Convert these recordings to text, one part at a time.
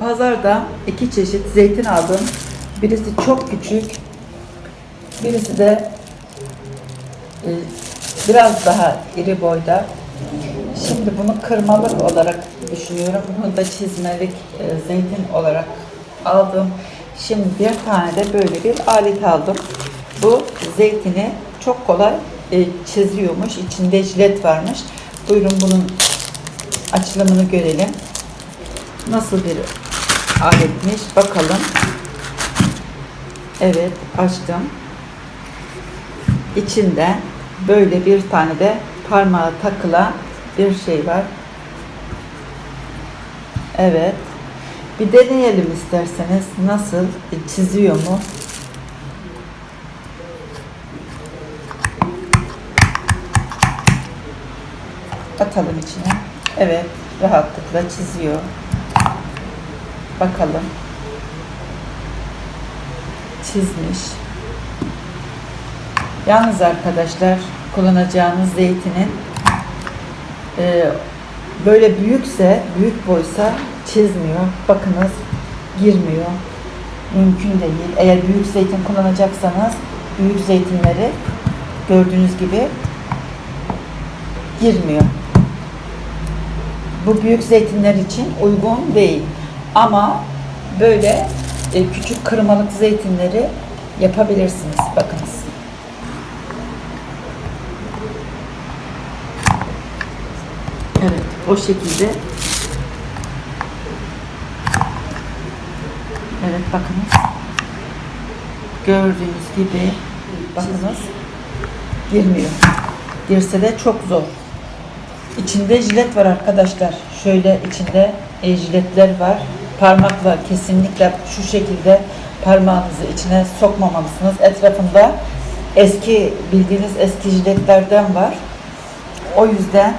Pazarda iki çeşit zeytin aldım. Birisi çok küçük, birisi de e, biraz daha iri boyda. Şimdi bunu kırmalık olarak düşünüyorum. Bunu da çizmelik e, zeytin olarak aldım. Şimdi bir tane de böyle bir alet aldım. Bu zeytini çok kolay e, çiziyormuş. İçinde jilet varmış. Buyurun bunun açılımını görelim. Nasıl bir aletmiş bakalım. Evet açtım. İçinde böyle bir tane de parmağa takılan bir şey var. Evet. Bir deneyelim isterseniz. Nasıl? Çiziyor mu? Atalım içine. Evet. Rahatlıkla çiziyor. Bakalım. Çizmiş. Yalnız arkadaşlar kullanacağınız zeytinin e, böyle büyükse, büyük boysa çizmiyor. Bakınız girmiyor. Mümkün değil. Eğer büyük zeytin kullanacaksanız büyük zeytinleri gördüğünüz gibi girmiyor. Bu büyük zeytinler için uygun değil. Ama böyle e, küçük kırmalık zeytinleri yapabilirsiniz. Bakınız. Evet, o şekilde. Evet, bakınız. Gördüğünüz gibi bakınız girmiyor. Girse de çok zor. İçinde jilet var arkadaşlar. Şöyle içinde e, jiletler var. Parmakla kesinlikle şu şekilde parmağınızı içine sokmamalısınız. Etrafında eski bildiğiniz eski jiletlerden var. O yüzden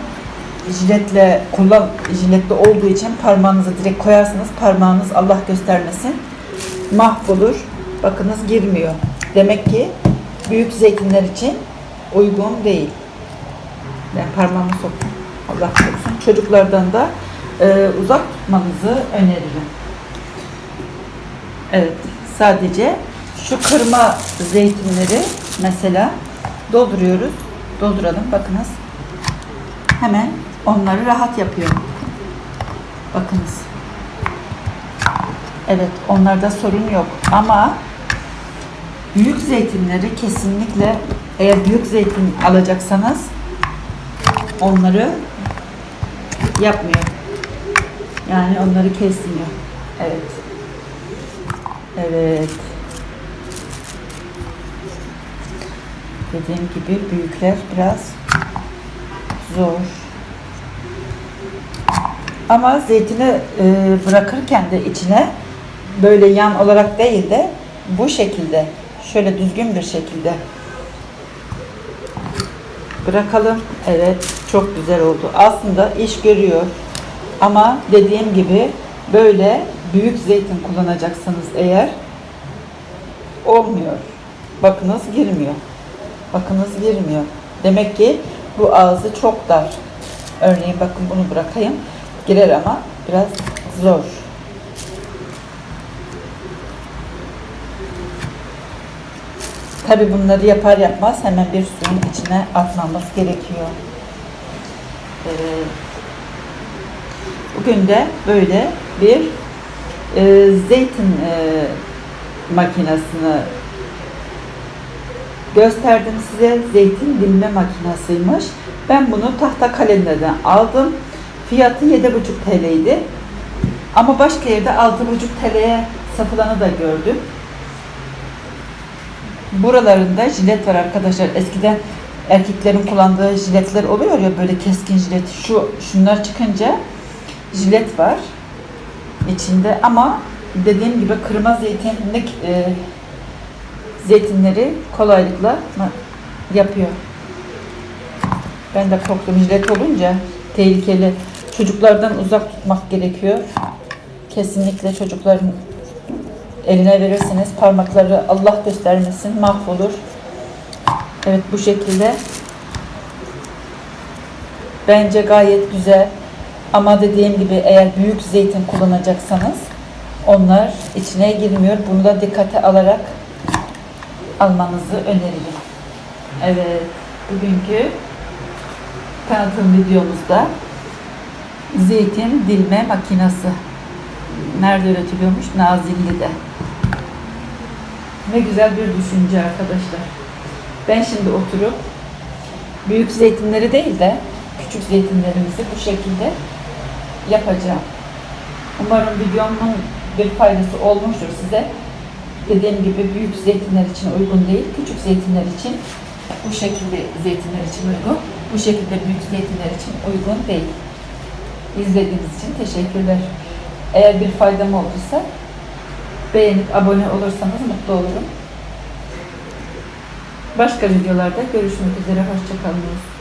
jiletle kullan jiletli olduğu için parmağınızı direkt koyarsınız. Parmağınız Allah göstermesin mahvolur. Bakınız girmiyor. Demek ki büyük zeytinler için uygun değil. Ben parmağımı soktum. Allah korusun. Çocuklardan da e, uzak tutmanızı öneririm. Evet. Sadece şu kırma zeytinleri mesela dolduruyoruz. Dolduralım. Bakınız. Hemen onları rahat yapıyor. Bakınız. Evet, onlarda sorun yok. Ama büyük zeytinleri kesinlikle eğer büyük zeytin alacaksanız onları yapmıyor. Yani onları kesmiyor. Evet. Evet. Dediğim gibi büyükler biraz zor. Ama zeytini e, bırakırken de içine böyle yan olarak değil de bu şekilde şöyle düzgün bir şekilde bırakalım. Evet çok güzel oldu. Aslında iş görüyor. Ama dediğim gibi böyle büyük zeytin kullanacaksanız eğer olmuyor. Bakınız girmiyor. Bakınız girmiyor. Demek ki bu ağzı çok dar. Örneğin bakın bunu bırakayım. Girer ama biraz zor. Tabi bunları yapar yapmaz hemen bir suyun içine atmamız gerekiyor. Ee, bugün de böyle bir e, zeytin e, makinesini gösterdim size. Zeytin dilme makinesiymiş. Ben bunu tahta kalemlerden aldım. Fiyatı 7,5 TL'ydi. Ama başka yerde 6,5 TL'ye satılanı da gördüm. Buralarında jilet var arkadaşlar. Eskiden erkeklerin kullandığı jiletler oluyor ya böyle keskin jilet. Şu şunlar çıkınca jilet var içinde ama dediğim gibi kırma zeytinlik e, zeytinleri kolaylıkla yapıyor. Ben de korktum jilet olunca tehlikeli. Çocuklardan uzak tutmak gerekiyor. Kesinlikle çocukların eline verirsiniz. Parmakları Allah göstermesin mahvolur. Evet bu şekilde. Bence gayet güzel. Ama dediğim gibi eğer büyük zeytin kullanacaksanız onlar içine girmiyor. Bunu da dikkate alarak almanızı öneririm. Evet, bugünkü tanıtım videomuzda zeytin dilme makinesi. Nerede üretiliyormuş? Nazilli'de. Ne güzel bir düşünce arkadaşlar. Ben şimdi oturup büyük zeytinleri değil de küçük zeytinlerimizi bu şekilde yapacağım. Umarım videomun bir faydası olmuştur size. Dediğim gibi büyük zeytinler için uygun değil, küçük zeytinler için bu şekilde zeytinler için uygun, bu şekilde büyük zeytinler için uygun değil. İzlediğiniz için teşekkürler. Eğer bir faydam olduysa beğenip abone olursanız mutlu olurum. Başka videolarda görüşmek üzere. Hoşçakalın.